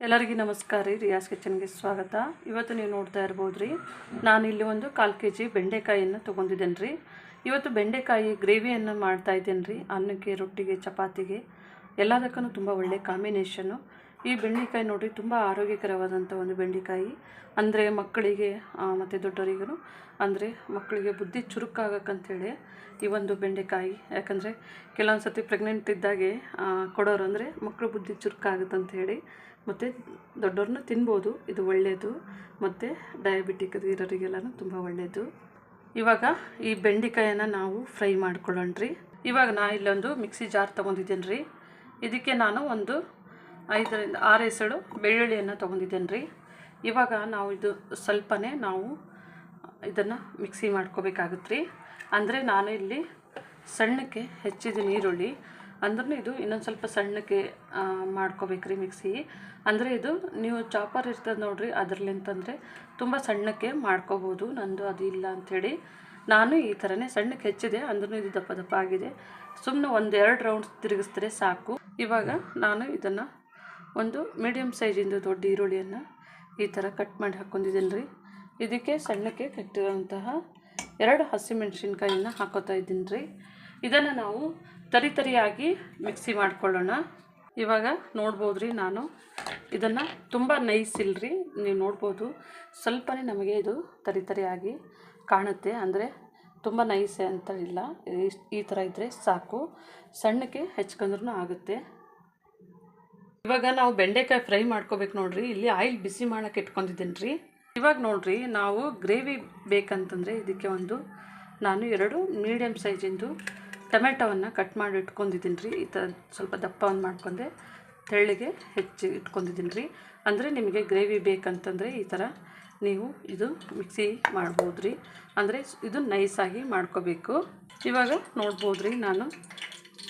ಎಲ್ಲರಿಗೂ ನಮಸ್ಕಾರ ರೀ. ರಿಯಾಸ್ ಕಿಚನ್ಗೆ ಸ್ವಾಗತ. ಇವತ್ತು ನೀವು ನೋಡ್ತಾ ಇರ್ಬೋದು ರೀ ನಾನು ಇಲ್ಲಿ ಒಂದು ಕಾಲು ಕೆ ಜಿ ಬೆಂಡೆಕಾಯಿಯನ್ನು ತೊಗೊಂಡಿದ್ದೇನೆ ರೀ. ಇವತ್ತು ಬೆಂಡೆಕಾಯಿ ಗ್ರೇವಿಯನ್ನು ಮಾಡ್ತಾ ಇದ್ದೇನೆ ರೀ, ಅನ್ನಕ್ಕೆ, ರೊಟ್ಟಿಗೆ, ಚಪಾತಿಗೆ. ಎಲ್ಲದಕ್ಕೂ ತುಂಬ ಒಳ್ಳೆಯ ಕಾಂಬಿನೇಷನ್ನು ಈ ಬೆಂಡೆಕಾಯಿ ನೋಡಿರಿ, ತುಂಬ ಆರೋಗ್ಯಕರವಾದಂಥ ಒಂದು ಬೆಂಡೆಕಾಯಿ. ಅಂದರೆ ಮಕ್ಕಳಿಗೆ ಮತ್ತು ದೊಡ್ಡವರಿಗೂ ಅಂದರೆ ಮಕ್ಕಳಿಗೆ ಬುದ್ಧಿ ಚುರುಕಾಗಕ್ಕಂಥೇಳಿ ಈ ಒಂದು ಬೆಂಡೆಕಾಯಿ. ಯಾಕಂದರೆ ಕೆಲವೊಂದು ಸರ್ತಿ ಪ್ರೆಗ್ನೆಂಟ್ ಇದ್ದಾಗೆ ಕೊಡೋರು ಅಂದರೆ ಮಕ್ಕಳು ಬುದ್ಧಿ ಚುರುಕಾಗುತ್ತಂತ ಹೇಳಿ ಮತ್ತು ದೊಡ್ಡವ್ರನ್ನ ತಿನ್ಬೋದು, ಇದು ಒಳ್ಳೆಯದು ಮತ್ತು ಡಯಾಬಿಟಿಕ್ ಇರೋರಿಗೆಲ್ಲನೂ ತುಂಬ ಒಳ್ಳೆಯದು ಇವಾಗ ಈ ಬೆಂಡೆಕಾಯನ್ನು ನಾವು ಫ್ರೈ ಮಾಡ್ಕೊಳ್ಳೋಣ ರೀ ಇವಾಗ ನಾ ಇಲ್ಲೊಂದು ಮಿಕ್ಸಿ ಜಾರ್ ತೊಗೊಂಡಿದ್ದೀನಿ ರೀ ಇದಕ್ಕೆ ನಾನು ಒಂದು ಐದರಿಂದ ಆರು ಎಸಳು ಬೆಳ್ಳುಳ್ಳಿಯನ್ನು ತೊಗೊಂಡಿದ್ದೇನೆ ರೀ ಇವಾಗ ನಾವು ಇದು ಸ್ವಲ್ಪನೇ ನಾವು ಇದನ್ನು ಮಿಕ್ಸಿ ಮಾಡ್ಕೋಬೇಕಾಗುತ್ತೆ ರೀ ಅಂದರೆ ನಾನು ಇಲ್ಲಿ ಸಣ್ಣಕ್ಕೆ ಹೆಚ್ಚಿದ ಈರುಳ್ಳಿ ಅಂದ್ರೂ ಇದು ಇನ್ನೊಂದು ಸ್ವಲ್ಪ ಸಣ್ಣಕ್ಕೆ ಮಾಡ್ಕೋಬೇಕ್ರಿ ಮಿಕ್ಸಿ. ಅಂದರೆ ಇದು ನೀವು ಚಾಪರ್ ಇರ್ತದೆ ನೋಡಿರಿ ಅದರಲ್ಲಿಂತಂದರೆ ತುಂಬ ಸಣ್ಣಕ್ಕೆ ಮಾಡ್ಕೋಬೋದು, ನಂದು ಅದು ಇಲ್ಲ ಅಂಥೇಳಿ ನಾನು ಈ ಥರನೇ ಸಣ್ಣಕ್ಕೆ ಹೆಚ್ಚಿದೆ ಅಂದ್ರೂ ಇದು ದಪ್ಪ ದಪ್ಪ ಆಗಿದೆ. ಸುಮ್ಮನೆ ಒಂದೆರಡು ರೌಂಡ್ಸ್ ತಿರುಗಿಸಿದ್ರೆ ಸಾಕು. ಇವಾಗ ನಾನು ಇದನ್ನು ಒಂದು ಮೀಡಿಯಮ್ ಸೈಜಿಂದು ದೊಡ್ಡ ಈರುಳ್ಳಿಯನ್ನು ಈ ಥರ ಕಟ್ ಮಾಡಿ ಹಾಕ್ಕೊಂಡಿದ್ದೀನಿ ರೀ ಇದಕ್ಕೆ ಸಣ್ಣಕ್ಕೆ ಕಟ್ಟಿರುವಂತಹ ಎರಡು ಹಸಿಮೆಣಸಿನ್ಕಾಯಿನ ಹಾಕೋತಾ ಇದ್ದೀನಿ ರೀ ಇದನ್ನು ನಾವು ತರಿ ತರಿಯಾಗಿ ಮಿಕ್ಸಿ ಮಾಡ್ಕೊಳ್ಳೋಣ. ಇವಾಗ ನೋಡ್ಬೋದು ರೀ ನಾನು. ಇದನ್ನು ತುಂಬ ನೈಸ್ ಇಲ್ರಿ. ನೀವು ನೋಡ್ಬೋದು. ಸ್ವಲ್ಪನೇ ನಮಗೆ ಇದು ತರಿ ತರಿಯಾಗಿ ಕಾಣುತ್ತೆ. ಅಂದರೆ ತುಂಬ ನೈಸ್ ಅಂತ ಇಲ್ಲ. ಈ ಥರ ಇದ್ದರೆ ಸಾಕು. ಸಣ್ಣಕ್ಕೆ ಹೆಚ್ಕೊಂಡ್ರೂ ಆಗುತ್ತೆ. ಇವಾಗ ನಾವು ಬೆಂಡೆಕಾಯಿ ಫ್ರೈ ಮಾಡ್ಕೋಬೇಕು ನೋಡ್ರಿ. ಇಲ್ಲಿ ಆಯಿಲ್ ಬಿಸಿ ಮಾಡೋಕೆ ಇಟ್ಕೊಂಡಿದ್ದೀನಿ ರೀ ಇವಾಗ ನೋಡ್ರಿ, ನಾವು ಗ್ರೇವಿ ಬೇಕಂತಂದರೆ ಇದಕ್ಕೆ ಒಂದು ನಾನು ಎರಡು ಮೀಡಿಯಮ್ ಸೈಜಿಂದು ಟೊಮೆಟೊವನ್ನು ಕಟ್ ಮಾಡಿ ಇಟ್ಕೊಂಡಿದ್ದೀನಿ ರೀ ಈ ಥರ ಸ್ವಲ್ಪ ದಪ್ಪವನ್ನು ಮಾಡ್ಕೊಂಡೆ ತೆಳ್ಳಗೆ ಹೆಚ್ಚಿ ಇಟ್ಕೊಂಡಿದ್ದೀನಿ ರೀ ಅಂದರೆ ನಿಮಗೆ ಗ್ರೇವಿ ಬೇಕಂತಂದರೆ ಈ ಥರ ನೀವು ಇದು ಮಿಕ್ಸಿ ಮಾಡ್ಬೋದು ರೀ ಅಂದರೆ ಇದು ನೈಸಾಗಿ ಮಾಡ್ಕೋಬೇಕು. ಇವಾಗ ನೋಡ್ಬೋದು ರೀ ನಾನು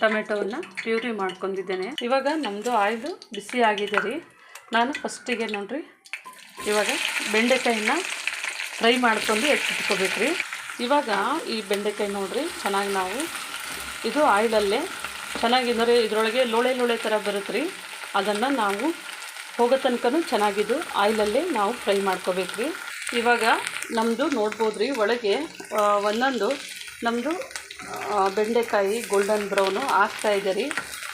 ಟೊಮೆಟೊವನ್ನು ಪ್ಯೂರಿ ಮಾಡ್ಕೊಂಡಿದ್ದೇನೆ. ಇವಾಗ ನಮ್ಮದು ಆಯಿಲು ಬಿಸಿ ಆಗಿದೆ ರೀ. ನಾನು ಫಸ್ಟಿಗೆ ನೋಡ್ರಿ, ಇವಾಗ ಬೆಂಡೆಕಾಯಿನ ಫ್ರೈ ಮಾಡ್ಕೊಂಡು ಎತ್ತಿಟ್ಕೋಬೇಕು ರೀ. ಇವಾಗ ಈ ಬೆಂಡೆಕಾಯಿ ನೋಡ್ರಿ, ಚೆನ್ನಾಗಿ ನಾವು ಇದು ಆಯಿಲಲ್ಲೇ ಚೆನ್ನಾಗಿ ಅಂದರೆ ಇದರೊಳಗೆ ಲೋಳೆ ಲೋಳೆ ಥರ ಬರುತ್ತೆ ರೀ. ಅದನ್ನು ನಾವು ಹೋಗೋ ತನಕನೂ ಚೆನ್ನಾಗಿದ್ದು ಆಯಿಲಲ್ಲೇ ನಾವು ಫ್ರೈ ಮಾಡ್ಕೋಬೇಕು ರೀ. ಇವಾಗ ನಮ್ಮದು ನೋಡ್ಬೋದು ರೀ, ಒಳಗೆ ಒಂದೊಂದು ನಮ್ಮದು ಬೆಂಡೆಕಾಯಿ ಗೋಲ್ಡನ್ ಬ್ರೌನು ಆಗ್ತಾ ಇದೆ ರೀ.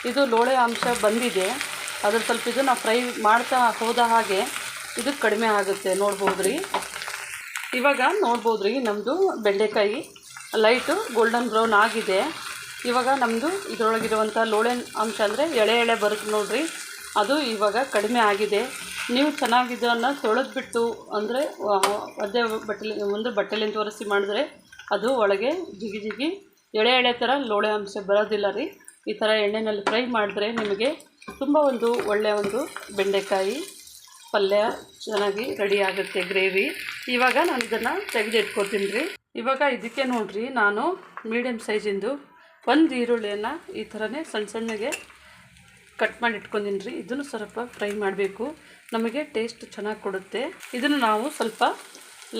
ಇದು ಲೋಳೆ ಅಂಶ ಬಂದಿದೆ. ಅದ್ರ ಸ್ವಲ್ಪ ಇದನ್ನು ಫ್ರೈ ಮಾಡ್ತಾ ಹೋದ ಹಾಗೆ ಇದು ಕಡಿಮೆ ಆಗುತ್ತೆ ನೋಡ್ಬೋದು ರೀ. ಇವಾಗ ನೋಡ್ಬೋದು ರೀ ನಮ್ಮದು ಬೆಂಡೆಕಾಯಿ ಲೈಟು ಗೋಲ್ಡನ್ ಬ್ರೌನ್ ಆಗಿದೆ. ಇವಾಗ ನಮ್ಮದು ಇದರೊಳಗಿರುವಂಥ ಲೋಳೆ ಅಂಶ ಅಂದರೆ ಎಳೆ ಎಳೆ ಬರುತ್ತೆ ನೋಡಿರಿ. ಅದು ಇವಾಗ ಕಡಿಮೆ ಆಗಿದೆ. ನೀವು ಚೆನ್ನಾಗಿದ್ದನ್ನು ತೊಳೆದ್ಬಿಟ್ಟು ಅಂದರೆ ಅದೇ ಬಟ್ಟೆ ಒಂದು ಬಟ್ಟೆಲಿಂದ ಒರೆಸಿ ಮಾಡಿದ್ರೆ ಅದು ಒಳಗೆ ಜಿಗಿ ಜಿಗಿ ಎಳೆ ಎಳೆ ಥರ ಲೋಳೆ ಅಂಶ ಬರೋದಿಲ್ಲ ರೀ. ಈ ಥರ ಎಣ್ಣೆಯಲ್ಲಿ ಫ್ರೈ ಮಾಡಿದ್ರೆ ನಿಮಗೆ ತುಂಬ ಒಂದು ಒಳ್ಳೆಯ ಒಂದು ಬೆಂಡೆಕಾಯಿ ಪಲ್ಯ ಚೆನ್ನಾಗಿ ರೆಡಿ ಆಗುತ್ತೆ ಗ್ರೇವಿ. ಇವಾಗ ನಾನು ಇದನ್ನು ತೆಗೆದಿಟ್ಕೊತೀನಿ ರೀ. ಇವಾಗ ಇದಕ್ಕೆ ನೋಡಿರಿ, ನಾನು ಮೀಡಿಯಮ್ ಸೈಜಿಂದು ಒಂದು ಈರುಳ್ಳಿಯನ್ನು ಈ ಥರನೇ ಸಣ್ಣ ಸಣ್ಣಗೆ ಕಟ್ ಮಾಡಿ ಇಟ್ಕೊಂಡಿನಿ ರೀ. ಇದನ್ನು ಸ್ವಲ್ಪ ಫ್ರೈ ಮಾಡಬೇಕು. ನಮಗೆ ಟೇಸ್ಟ್ ಚೆನ್ನಾಗಿ ಕೊಡುತ್ತೆ. ಇದನ್ನು ನಾವು ಸ್ವಲ್ಪ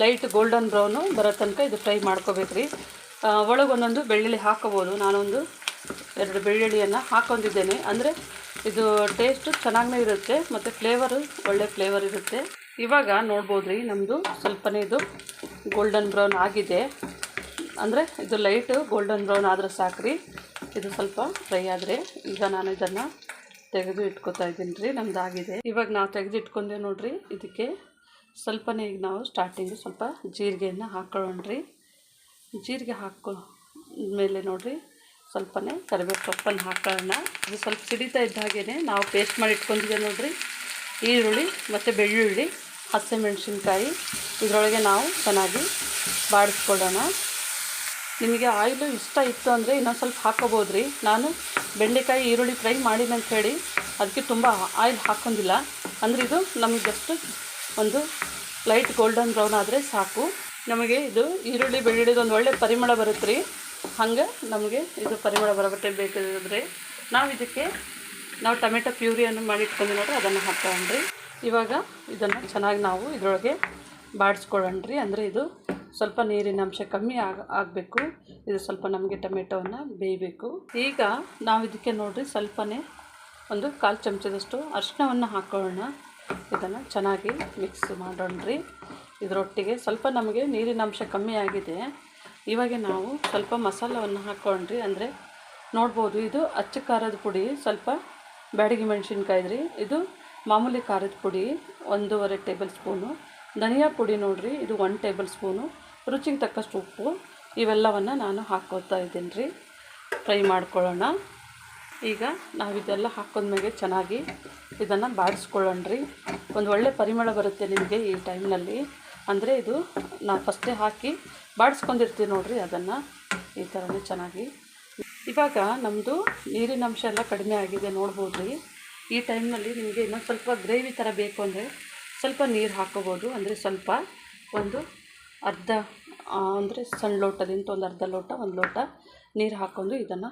ಲೈಟ್ ಗೋಲ್ಡನ್ ಬ್ರೌನು ಬರೋ ತನಕ ಇದು ಫ್ರೈ ಮಾಡ್ಕೋಬೇಕು ರೀ. ಒಳಗೆ ಒಂದೊಂದು ಬೆಳ್ಳುಳ್ಳಿ ಹಾಕೋಬೋದು ನಾನೊಂದು ಎರಡು ಬೆಳ್ಳುಳ್ಳಿಯನ್ನು ಹಾಕೊಂಡಿದ್ದೇನೆ. ಅಂದರೆ ಇದು ಟೇಸ್ಟು ಚೆನ್ನಾಗೇ ಇರುತ್ತೆ, ಮತ್ತು ಫ್ಲೇವರು ಒಳ್ಳೆ ಫ್ಲೇವರ್ ಇರುತ್ತೆ. ಇವಾಗ ನೋಡ್ಬೋದು ರೀ ನಮ್ಮದು ಸ್ವಲ್ಪನೇ ಇದು ಗೋಲ್ಡನ್ ಬ್ರೌನ್ ಆಗಿದೆ. ಅಂದರೆ ಇದು ಲೈಟು ಗೋಲ್ಡನ್ ಬ್ರೌನ್ ಆದರೆ ರೀ ಇದು ಸ್ವಲ್ಪ ಫ್ರೈ ಆದರೆ ಈಗ ನಾನು ಇದನ್ನು ತೆಗೆದು ಇಟ್ಕೊತಾ ಇದ್ದೀನಿ ರೀ ನಮ್ದು ಆಗಿದೆ. ಇವಾಗ ನಾವು ತೆಗೆದು ಇಟ್ಕೊಂಡೆ ನೋಡ್ರಿ, ಇದಕ್ಕೆ ಸ್ವಲ್ಪನೇ ಈಗ ನಾವು ಸ್ಟಾರ್ಟಿಂಗು ಸ್ವಲ್ಪ ಜೀರಿಗೆಯನ್ನು ಹಾಕೊಳ್ಳೋಣ ರೀ ಜೀರಿಗೆ ಹಾಕೋ ಮೇಲೆ ನೋಡಿರಿ, ಸ್ವಲ್ಪನೇ ಕರಿಬೇವು ಸೊಪ್ಪನ್ನು ಹಾಕೋಣ ಅದು ಸ್ವಲ್ಪ ಸಿಡಿತಾ ಇದ್ದ ಹಾಗೇ ನಾವು ಪೇಸ್ಟ್ ಮಾಡಿ ಇಟ್ಕೊಂಡಿದ್ದೆ ನೋಡಿರಿ. ಈರುಳ್ಳಿ ಮತ್ತು ಬೆಳ್ಳುಳ್ಳಿ, ಹಸಿಮೆಣಸಿನ್ಕಾಯಿ, ಇದರೊಳಗೆ ನಾವು ಚೆನ್ನಾಗಿ ಬಾಡಿಸ್ಕೊಳ್ಳೋಣ. ನಿಮಗೆ ಆಯಿಲು ಇಷ್ಟ ಇತ್ತು ಅಂದರೆ ಇನ್ನೊಂದು ಸ್ವಲ್ಪ ಹಾಕೋಬೋದು ರೀ ನಾನು ಬೆಂಡೆಕಾಯಿ ಈರುಳ್ಳಿ ಫ್ರೈ ಮಾಡಿದಂತ ಹೇಳಿ ಅದಕ್ಕೆ ತುಂಬ ಆಯಿಲ್ ಹಾಕ್ಕೊಂಡಿಲ್ಲ ಅಂದರೆ ಇದು ನಮಗೆ ಜಸ್ಟ್ ಒಂದು ಲೈಟ್ ಗೋಲ್ಡನ್ ಬ್ರೌನ್ ಆದರೆ ಸಾಕು. ನಮಗೆ ಇದು ಈರುಳ್ಳಿ ಬೆಳ್ಳುಳ್ಳಿದು ಒಂದು ಒಳ್ಳೆ ಪರಿಮಳ ಬರುತ್ತೆ ರೀ. ಹಂಗೆ ನಮಗೆ ಇದು ಪರಿಮಳ ಬರಬಟ್ಟೆ ಬೇಕಾದ್ರೆ ನಾವು ಇದಕ್ಕೆ ನಾವು ಟೊಮೆಟೊ ಪ್ಯೂರಿಯನ್ನು ಮಾಡಿ ಇಟ್ಕೊಂಡು ನೋಡ್ರಿ, ಅದನ್ನು ಹಾಕೋಣ್ರಿ ಇವಾಗ ಇದನ್ನು ಚೆನ್ನಾಗಿ ನಾವು ಇದರೊಳಗೆ ಬಾಡಿಸ್ಕೊಳ್ಳೋಣ್ರಿ. ಅಂದರೆ ಇದು ಸ್ವಲ್ಪ ನೀರಿನ ಅಂಶ ಕಮ್ಮಿ ಆಗ, ಆಗಬೇಕು. ಇದು ಸ್ವಲ್ಪ ನಮಗೆ ಟೊಮೆಟೊವನ್ನು ಬೇಯಬೇಕು. ಈಗ ನಾವು ಇದಕ್ಕೆ ನೋಡಿರಿ ಸ್ವಲ್ಪನೇ ಒಂದು ಕಾಲು ಚಮಚದಷ್ಟು ಅರಿಶಿನವನ್ನು ಹಾಕೊಳ್ಳೋಣ ಇದನ್ನು ಚೆನ್ನಾಗಿ ಮಿಕ್ಸ್ ಮಾಡೋಣ್ರಿ. ಇದರೊಟ್ಟಿಗೆ ಸ್ವಲ್ಪ ನಮಗೆ ನೀರಿನ ಅಂಶ ಕಮ್ಮಿ ಆಗಿದೆ. ಇವಾಗ ನಾವು ಸ್ವಲ್ಪ ಮಸಾಲವನ್ನು ಹಾಕ್ಕೊಂಡ್ರಿ, ಅಂದರೆ ನೋಡ್ಬೋದು ಇದು ಅಚ್ಚ ಖಾರದ ಪುಡಿ, ಸ್ವಲ್ಪ ಬ್ಯಾಡಗಿ ಮೆಣಸಿನ್ಕಾಯಿ ರೀ ಇದು ಮಾಮೂಲಿ ಖಾರದ ಪುಡಿ, ಒಂದೂವರೆ ಟೇಬಲ್ ಸ್ಪೂನು. ಧನಿಯಾ ಪುಡಿ ನೋಡಿರಿ, ಇದು ಒನ್ ಟೇಬಲ್ ಸ್ಪೂನು. ರುಚಿಗೆ ತಕ್ಕಷ್ಟು ಉಪ್ಪು. ಇವೆಲ್ಲವನ್ನು ನಾನು ಹಾಕ್ಕೋತಾ ಇದ್ದೀನಿ ರೀ ಫ್ರೈ ಮಾಡ್ಕೊಳ್ಳೋಣ. ಈಗ ನಾವು ಇದೆಲ್ಲ ಹಾಕೊಂಡ್ಮೇಲೆ ಚೆನ್ನಾಗಿ ಇದನ್ನು ಬಾಡಿಸ್ಕೊಳ್ಳೋಣ ರೀ ಒಂದು ಒಳ್ಳೆ ಪರಿಮಳ ಬರುತ್ತೆ ನಿಮಗೆ ಈ ಟೈಮ್ನಲ್ಲಿ. ಅಂದರೆ ಇದು ನಾವು ಫಸ್ಟೇ ಹಾಕಿ ಬಾಡಿಸ್ಕೊಂಡಿರ್ತೀವಿ ನೋಡಿರಿ ಅದನ್ನು. ಈ ಥರನೇ ಚೆನ್ನಾಗಿ. ಇವಾಗ ನಮ್ಮದು ನೀರಿನ ಅಂಶ ಎಲ್ಲ ಕಡಿಮೆ ಆಗಿದೆ ನೋಡ್ಬೋದು ರೀ ಈ ಟೈಮ್ನಲ್ಲಿ ನಿಮಗೆ ಇನ್ನೊಂದು ಸ್ವಲ್ಪ ಗ್ರೇವಿ ಥರ ಬೇಕು ಅಂದರೆ ಸ್ವಲ್ಪ ನೀರು ಹಾಕೋಬೋದು. ಅಂದರೆ ಸ್ವಲ್ಪ ಒಂದು ಅರ್ಧ ಅಂದರೆ ಸಣ್ಣ ಲೋಟದಿಂದ ಒಂದು ಅರ್ಧ ಲೋಟ, ಒಂದು ಲೋಟ ನೀರು ಹಾಕ್ಕೊಂಡು ಇದನ್ನು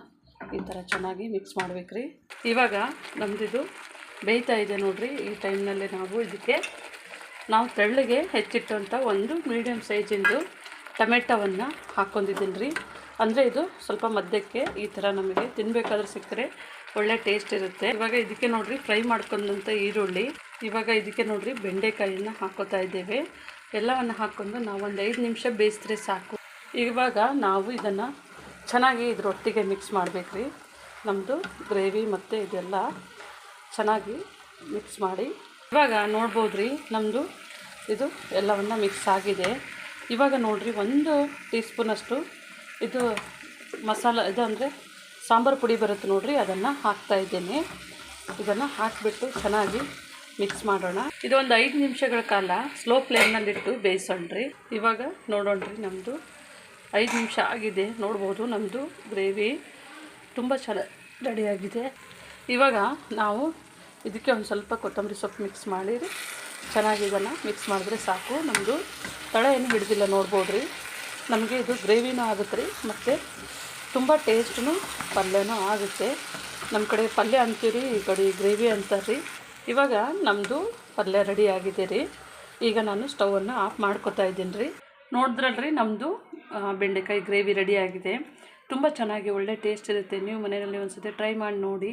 ಈ ಥರ ಚೆನ್ನಾಗಿ ಮಿಕ್ಸ್ ಮಾಡ್ಬೇಕು ರೀ ಇವಾಗ ನಮ್ಮದಿದು ಬೇಯ್ತಾ ಇದೆ ನೋಡಿರಿ. ಈ ಟೈಮ್ನಲ್ಲಿ ನಾವು ಇದಕ್ಕೆ ನಾವು ತೆಳ್ಳಗೆ ಹೆಚ್ಚಿಟ್ಟಂಥ ಒಂದು ಮೀಡಿಯಮ್ ಸೈಜಿಂದು ಟೊಮೆಟೊವನ್ನು ಹಾಕ್ಕೊಂಡಿದ್ದೀನಿ ರೀ ಅಂದರೆ ಇದು ಸ್ವಲ್ಪ ಮಧ್ಯಕ್ಕೆ ಈ ಥರ ನಮಗೆ ತಿನ್ನಬೇಕಾದ್ರೆ ಸಿಕ್ಕರೆ ಒಳ್ಳೆ ಟೇಸ್ಟ್ ಇರುತ್ತೆ. ಇವಾಗ ಇದಕ್ಕೆ ನೋಡಿರಿ ಫ್ರೈ ಮಾಡ್ಕೊಂಡಂಥ ಈರುಳ್ಳಿ, ಇವಾಗ ಇದಕ್ಕೆ ನೋಡಿರಿ ಬೆಂಡೆಕಾಯಿಯನ್ನು ಹಾಕೋತಾ ಇದ್ದೇವೆ. ಎಲ್ಲವನ್ನು ಹಾಕ್ಕೊಂಡು ನಾವು ಒಂದು ಐದು ನಿಮಿಷ ಬೇಯಿಸಿದ್ರೆ ಸಾಕು. ಇವಾಗ ನಾವು ಇದನ್ನು ಚೆನ್ನಾಗಿ ಇದರೊಟ್ಟಿಗೆ ಮಿಕ್ಸ್ ಮಾಡಬೇಕು ರೀ ನಮ್ಮದು ಗ್ರೇವಿ ಮತ್ತು ಇದೆಲ್ಲ ಚೆನ್ನಾಗಿ ಮಿಕ್ಸ್ ಮಾಡಿ ಇವಾಗ ನೋಡ್ಬೋದು ರೀ ನಮ್ಮದು ಇದು ಎಲ್ಲವನ್ನು ಮಿಕ್ಸ್ ಆಗಿದೆ. ಇವಾಗ ನೋಡಿರಿ ಒಂದು ಟೀ ಸ್ಪೂನಷ್ಟು ಇದು ಮಸಾಲ ಇದು ಅಂದರೆ ಸಾಂಬಾರು ಪುಡಿ ಬರುತ್ತೆ ನೋಡಿರಿ, ಅದನ್ನು ಹಾಕ್ತಾ ಇದ್ದೇನೆ. ಇದನ್ನು ಹಾಕಿಬಿಟ್ಟು ಚೆನ್ನಾಗಿ ಮಿಕ್ಸ್ ಮಾಡೋಣ. ಇದೊಂದು ಐದು ನಿಮಿಷಗಳ ಕಾಲ ಸ್ಲೋ ಫ್ಲೇಮ್ನಲ್ಲಿಟ್ಟು ಬೇಯಿಸೋಣ್ರಿ. ಇವಾಗ ನೋಡೋಣ್ರಿ ನಮ್ಮದು ಐದು ನಿಮಿಷ ಆಗಿದೆ. ನೋಡ್ಬೋದು ನಮ್ಮದು ಗ್ರೇವಿ ತುಂಬ ಚೆನ್ನಾಗಿ ರೆಡಿಯಾಗಿದೆ ಇವಾಗ ನಾವು ಇದಕ್ಕೆ ಒಂದು ಸ್ವಲ್ಪ ಕೊತ್ತಂಬರಿ ಸೊಪ್ಪು ಮಿಕ್ಸ್ ಮಾಡಿರಿ. ಚೆನ್ನಾಗಿ ಮಿಕ್ಸ್ ಮಾಡಿದ್ರೆ ಸಾಕು. ನಮ್ಮದು ತಳ ಏನು ಹಿಡಿದಿಲ್ಲ ನೋಡ್ಬೋದು ನಮಗೆ ಇದು ಗ್ರೇವಿನೂ ಆಗುತ್ತೆ ರೀ. ಮತ್ತು ತುಂಬ ಟೇಸ್ಟೂ ಪಲ್ಯನೂ ಆಗುತ್ತೆ. ನಮ್ಮ ಕಡೆ ಪಲ್ಯ ಅಂತೀರಿ, ಈ ಕಡೆ ಗ್ರೇವಿ ಅಂತಾರೆ ರೀ ಇವಾಗ ನಮ್ಮದು ಪಲ್ಯ ರೆಡಿ ಆಗಿದೆ ರೀ. ಈಗ ನಾನು ಸ್ಟವನ್ನು ಆಫ್ ಮಾಡ್ಕೊತಾ ಇದ್ದೀನಿ ರೀ. ನೋಡಿದ್ರಲ್ರಿ ನಮ್ಮದು ಬೆಂಡೆಕಾಯಿ ಗ್ರೇವಿ ರೆಡಿ ಆಗಿದೆ. ತುಂಬ ಚೆನ್ನಾಗಿ ಒಳ್ಳೆ ಟೇಸ್ಟ್ ಇರುತ್ತೆ. ನೀವು ಮನೆಯಲ್ಲಿ ಒಂದು ಸತಿ ಟ್ರೈ ಮಾಡಿ ನೋಡಿ.